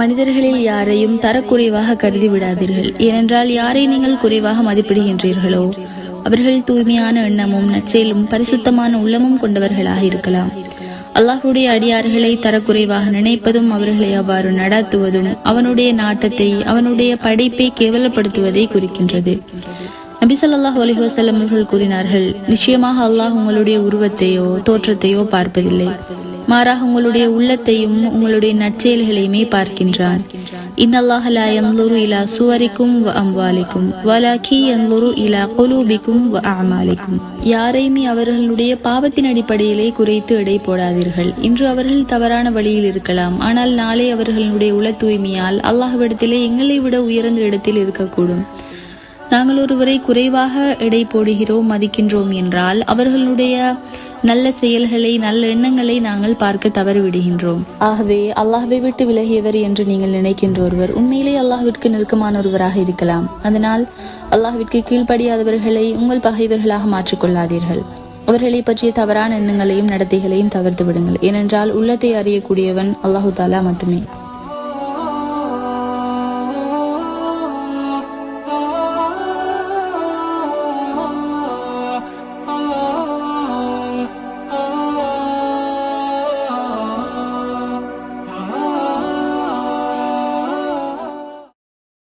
மனிதர்களில் யாரையும் தரக்குறைவாக கருதி விடாதீர்கள் ஏனென்றால் யாரை நீங்கள் குறைவாக மதிப்பிடுகின்றீர்களோ அவர்கள் தூய்மையான எண்ணமும் நற்செயலும் பரிசுத்தமான உள்ளமும் கொண்டவர்களாக இருக்கலாம். அல்லாஹுடைய அடியார்களை தரக்குறைவாக நினைப்பதும் அவர்களை அவ்வாறு நடாத்துவதும் அவனுடைய நாட்டத்தை அவனுடைய படைப்பை கேவலப்படுத்துவதை குறிக்கின்றது. நபி ஸல்லல்லாஹு அலிஹசல்லம் அவர்கள் கூறினார்கள் நிச்சயமாக அல்லாஹ் உங்களுடைய உருவத்தையோ தோற்றத்தையோ பார்ப்பதில்லை. மாறாக உங்களுடைய உள்ளத்தையும் உங்களுடைய நற்செயல்களையுமே பார்க்கின்றான் இன்னல்லாஹ லா யன்துரு இலா சுவரிக்கும் வ அம்வாலிக்கும். வலாக்கி யன்துரு இலா குலூபிக்கும் வ அமாலிக்கும். யாரையுமே அவர்களுடைய பாவத்தின் அடிப்படையிலே குறைத்து எடை போடாதீர்கள். இன்று அவர்கள் தவறான வழியில் இருக்கலாம். ஆனால் நாளை அவர்களுடைய உள தூய்மையால் அல்லாஹ்விடத்திலே எங்களை விட உயர்ந்த இடத்தில் இருக்கக்கூடும். நாங்கள் ஒருவரை குறைவாக எடை போடுகிறோம் மதிக்கின்றோம் என்றால் அவர்களுடைய நல்ல செயல்களை நல்ல எண்ணங்களை நாங்கள் பார்க்க தவறிவிடுகின்றோம். ஆகவே அல்லாஹ்வை விட்டு விலகியவர் என்று நீங்கள் நினைக்கின்ற ஒருவர் உண்மையிலே அல்லாஹ்விற்கு நெருக்கமான ஒருவராக இருக்கலாம். அதனால் அல்லாஹ்விற்கு கீழ்ப்படியாதவர்களை உங்கள் பகைவர்களாக மாற்றிக்கொள்ளாதீர்கள். அவர்களை பற்றிய தவறான எண்ணங்களையும் நடத்தைகளையும் தவிர்த்து விடுங்கள். ஏனென்றால் உள்ளத்தை அறியக்கூடியவன் அல்லாஹு தாலா மட்டுமே.